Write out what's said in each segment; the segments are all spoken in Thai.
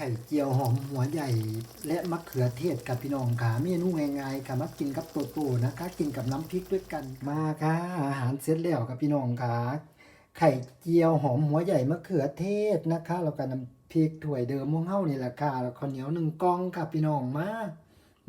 ไข่เจียวหอมหัวใหญ่ และมะเขือเทศกับพี่น้องขาเมนูง่ายๆค่ะมากินกับโตโตนะคะ กินกับน้ำพริกด้วยกันมาค่ะ อาหารเสร็จแล้วกับพี่น้องขาไข่เจียวหอมหัวใหญ่มะเขือเทศนะคะ แล้วก็น้ำพริกถ้วยเดิมม่วงเฮานี่แหละค่ะแล้วข้าวเหนียวหนึ่งกองค่ะพี่น้องมา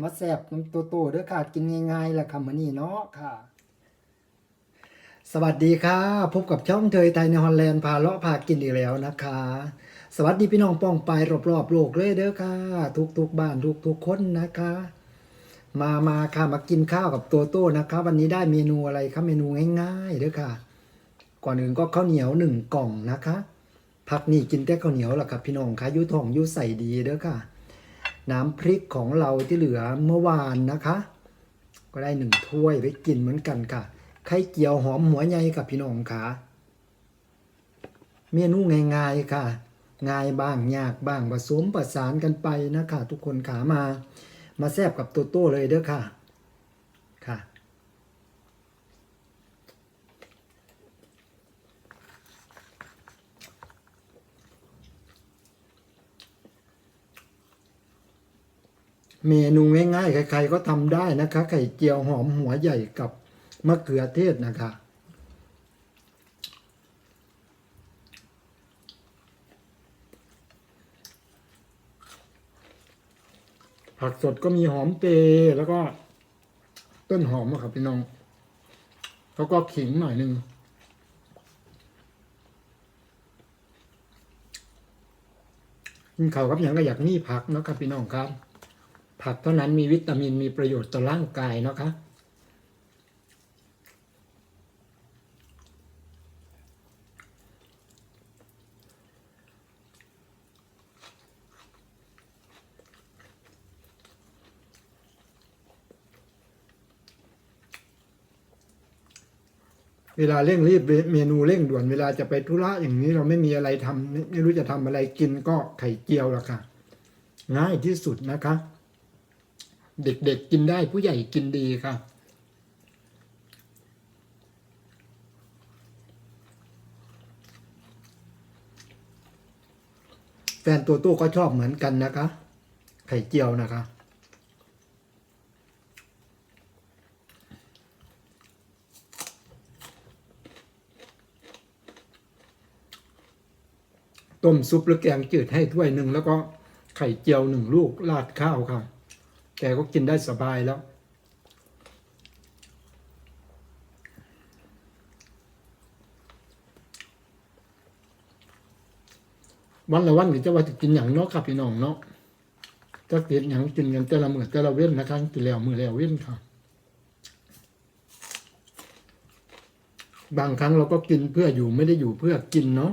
มาแซ่บน้ำโตโต้เด้อค่ะกินง่ายๆแหละค่ะมื้อนี้เนาะค่ะ สวัสดีค่ะ พบกับช่องเทยไทยในฮอลแลนด์พาเลาะพากินอีกแล้วนะคะ สวัสดีพี่น้องป้องไปรอบๆโลกเลยเด้อค่ะ ทุกๆบ้านทุกๆคนนะคะ มามาค่ะมากินข้าวกับตัวโต้นะคะ วันนี้ได้เมนูอะไรคะเมนูง่ายๆเด้อค่ะ ก่อนอื่นก็ข้าวเหนียวหนึ่งกล่องนะคะพักนี่กินแต่ข้าวเหนียวล่ะครับพี่น้องคะยุทองยุใส่ดีเด้อค่ะ น้ำพริกของเราที่เหลือเมื่อวานนะคะ ก็ได้หนึ่งถ้วยไว้กินเหมือนกันค่ะไข่เจียวหอมหัวใหญ่กับพี่น้องค่ะเมนูง่ายๆค่ะ ง่ายบ้างยากบ้างผสมประสานกันไปนะคะทุกคนขามา มาแซบกับโตโต้เลยเด้อค่ะ ค่ะ เมนูง่ายๆ ใครๆก็ทำได้นะคะ ไข่เจียวหอมหัวใหญ่กับมะเขือเทศนะคะ ผักสดก็มีหอมเตยแล้วก็ ต้นหอมอะครับพี่น้อง แล้วก็ขิงหน่อยหนึ่งกินข้าวกับอย่างก็อยากมีผักเนาะครับพี่น้องครับ ผักเท่านั้นมีวิตามินมีประโยชน์ต่อร่างกายเนาะครับ เวลาเร่งรีบเมนูเร่งด่วนเวลาจะไปธุระอย่างนี้เราไม่มีอะไรทำไม่ไม่รู้จะทำอะไรกินก็ไข่เจียวละค่ะ ง่ายที่สุดนะคะ เด็กๆกินได้ผู้ใหญ่กินดีค่ะแฟนตัวตู้ก็ชอบเหมือนกันนะคะ ไข่เจียวนะคะ ต้มซุปหรือแกงจืดให้ถ้วยหนึ่งแล้วก็ไข่เจียวหนึ่งลูกราดข้าวค่ะ แกก็กินได้สบายแล้ว วันละวันก็จะว่าจะกินอย่างเนาะครับพี่น้องเนาะจะกินอย่างกินกันแต่ละมือแต่ละเว้นนะคะกินแล้วมือแล้วเว้นค่ะ บางครั้งเราก็กินเพื่ออยู่ไม่ได้อยู่เพื่อกินเนาะ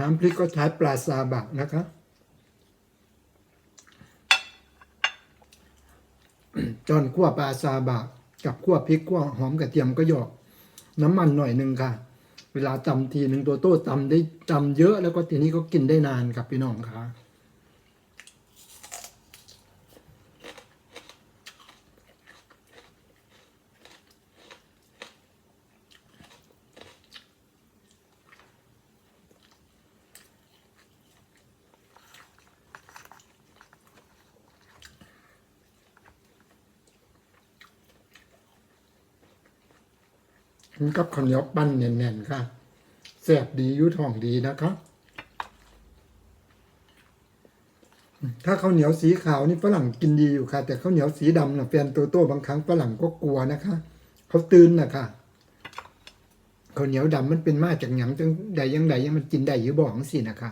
น้ำพริกก็ใช้ปลาซาบะนะคะจอนขั้วปลาซาบะกับขั้วพริกขั้วหอมกระเทียมก็หยอก น้ำมันหน่อยหนึ่งค่ะ เวลาตำทีหนึ่งตัวโต้ตำได้ตำเยอะแล้วก็ทีนี้ก็กินได้นานครับพี่น้องค่ะ กับข้าวเหนียวปั้นแน่นๆค่ะแสบดียุทองดีนะคะถ้าข้าวเหนียวสีขาวนี่ฝรั่งกินดีอยู่ค่ะ แต่ข้าวเหนียวสีดำนะแฟนโตโต้บางครั้งฝรั่งก็กลัวนะคะเขาตื่นนะคะข้าวเหนียวดำมันเป็นมาจากหยังจังใดยังใดยังมันกินได้อยู่บ่องสินะคะ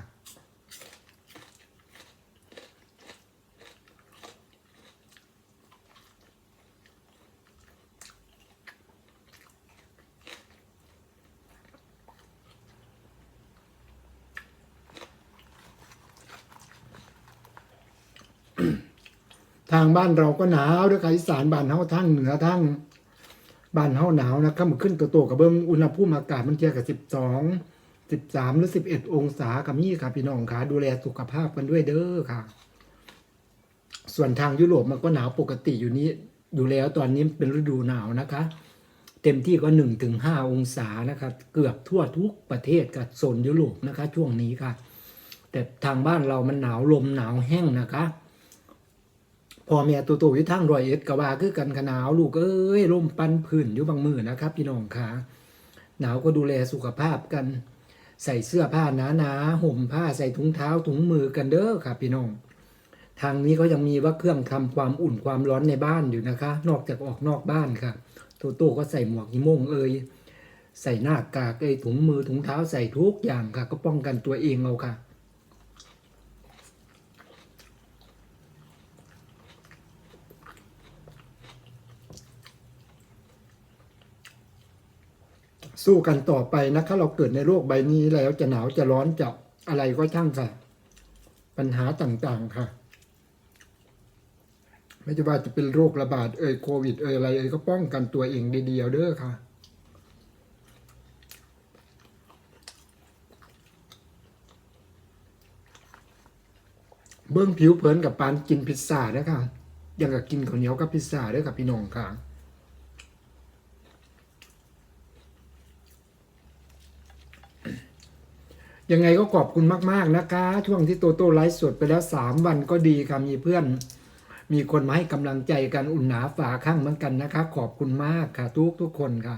ทางบ้านเราก็หนาวด้วยค่ะอีสานบ้านเฮาทั้งเหนือทั้งบ้านเฮาหนาวนะครับมันขึ้นตัวโตกับเบิ้งอุณหภูมิอากาศมันเทียบกับสิบสองสิบสามหรือสิบเอ็ดองศากับนี่ค่ะพี่น้องค่ะดูแลสุขภาพกันด้วยเด้อค่ะ ส่วนทางยุโรปมันก็หนาวปกติอยู่นี้อยู่แล้วตอนนี้เป็นฤดูหนาวนะคะ เต็มที่ก็1ถึง5องศานะคะเกือบทั่วทุกประเทศกับโซนยุโรปนะคะ ช่วงนี้ค่ะ แต่ทางบ้านเรามันหนาวลมหนาวแห้งนะคะ พอแม่ตัวโตอยู่ทางรอยเอ็ดกว่าคือกันขนาวลูกเอ้ยลมปันผื่นอยู่บางมือนะครับ พี่น้องค่ะหนาวก็ดูแลสุขภาพกัน ใส่เสื้อผ้าหนาๆห่มผ้าใส่ถุงเท้าถุงมือกันเด้อค่ะพี่น้อง ทางนี้ก็ยังมีว่าเครื่องทำความอุ่นความร้อนในบ้านอยู่นะคะ นอกจากออกนอกบ้านค่ะโตโตก็ใส่หมวกฮิโมงเอยใส่หน้ากากเอยถุงมือถุงเท้าใส่ทุกอย่างค่ะ ก็ป้องกันตัวเองเอาค่ะ สู้กันต่อไปนะคะเราเกิดในโลกใบนี้แล้วจะหนาวจะร้อนจะอะไรก็ช่างค่ะ ปัญหาต่างๆค่ะ ไม่ว่าจะเป็นโรคระบาดเอ่ยโควิดเอ่ยอะไรเอ่ยก็ป้องกันตัวเองดีๆเอาเด้อค่ะเบิ้งผิวเผินกับปานกินพิซซ่าเด้อค่ะย่างกับกินข้าวเหนียวกับพิซซ่าด้อค่ะพี่น้องค่ะ ยังไงก็ขอบคุณมาก ๆ นะคะ ช่วงที่โตโต้ไลฟ์สดไปแล้ว 3 วันก็ดีค่ะมีเพื่อน มีคนมาให้กำลังใจกันอุ่นหนาฝาข้างเหมือนกันนะคะ ขอบคุณมากค่ะ ทุกทุกคนค่ะ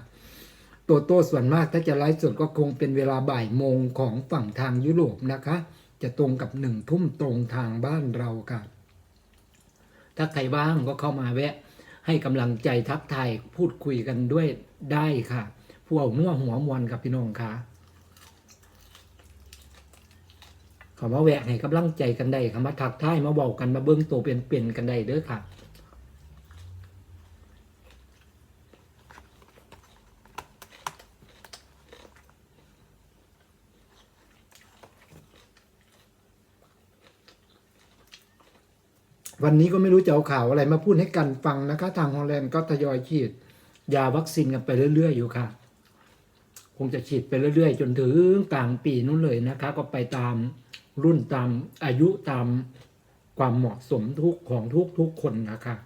โตโต้ส่วนมากถ้าจะไลฟ์สดก็คงเป็นเวลาบ่ายโมงของฝั่งทางยุโรปนะคะ จะตรงกับหนึ่งทุ่มตรงทางบ้านเราค่ะ ถ้าใครว่างก็เข้ามาแวะ ให้กำลังใจทักทายพูดคุยกันด้วยได้ค่ะพวกนัวหัวมวนกับพี่น้องค่ะ คำว่าแวะให้กำลังใจกันได้คำว่าทักทายมาบอกกันมาเบิ้งตัวเป็นเปลี่ยนกันได้เด้อค่ะวันนี้ก็ไม่รู้จะเอาข่าวอะไรมาพูดให้กันฟังนะคะ ทางฮอลแลนด์ก็ทยอยฉีด ยาวัคซีนกันไปเรื่อย ๆ อยู่ค่ะ คงจะฉีดไปเรื่อย ๆ จนถึงกลางปีนู้นเลยนะคะ ก็ไปตาม รุ่นตามอายุตามความเหมาะสมทุกของทุกทุกคนนะคะ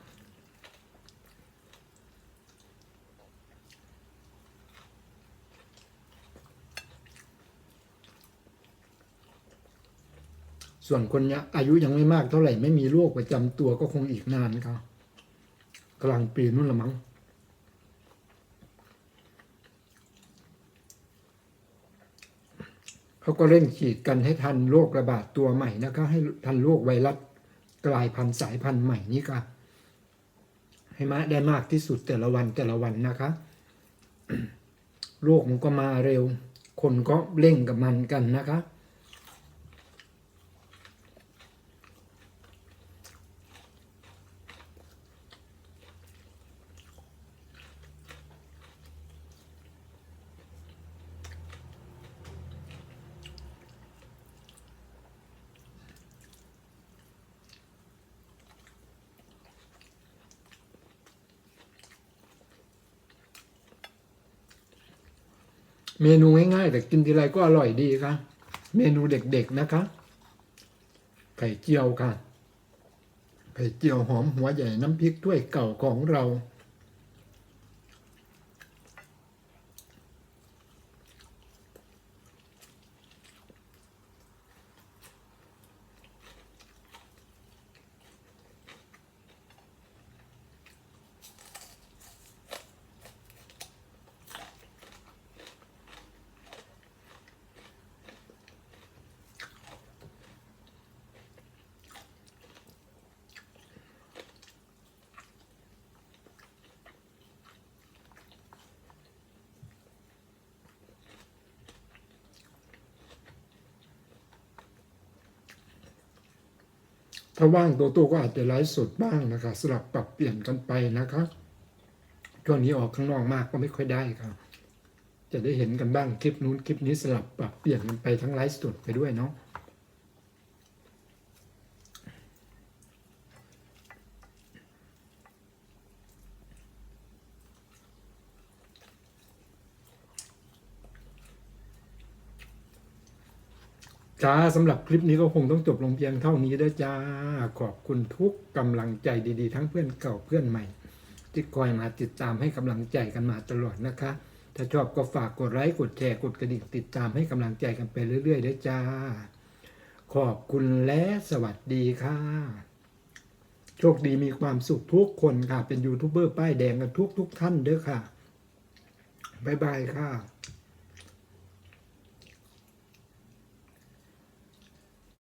ส่วนคนเนี้ยอายุยังไม่มากเท่าไหร่ ไม่มีโรคประจำตัวก็คงอีกนานครับกลางปีนู่นละมั้ง เขาก็เร่งฉีดกันให้ทันโรคระบาดตัวใหม่นะคะให้ทันโรคไวรัสกลายพันธุ์สายพันธุ์ใหม่นี้ค่ะ ให้มาได้มากที่สุดแต่ละวันแต่ละวันนะคะโรคมันก็มาเร็ว คนก็เร่งกับมันกันนะคะ เมนูง่ายๆแต่กินทีไรก็อร่อยดีค่ะ เมนูเด็กๆนะคะ ไข่เจียวค่ะ ไข่เจียวหอมหัวใหญ่น้ำพริกถ้วยเก่าของเรา ถ้าว่างตัวตัวก็อาจจะไลฟ์สดบ้างนะคะสลับปรับเปลี่ยนกันไปนะคะช่วงนี้ออกข้างนอกมากก็ไม่ค่อยได้ครับจะได้เห็นกันบ้างคลิปนู้นคลิปนี้สลับปรับเปลี่ยนกันไปทั้งไลฟ์สดไปด้วยเนาะ จ้าสำหรับคลิปนี้ก็คงต้องจบลงเพียงเท่านี้เด้อจ้า ขอบคุณทุกกำลังใจดีๆ ทั้งเพื่อนเก่าเพื่อนใหม่ ที่คอยมาติดตามให้กำลังใจกันมาตลอดนะคะ ถ้าชอบก็ฝากกดไลค์กดแชร์กดกระดิ่งติดตามให้กำลังใจกันไปเรื่อยๆด้วยจ้า ขอบคุณและสวัสดีค่ะ โชคดีมีความสุขทุกคนค่ะ เป็นยูทูบเบอร์ป้ายแดงกันทุกทุกๆท่านเด้อค่ะบ๊ายบายค่ะ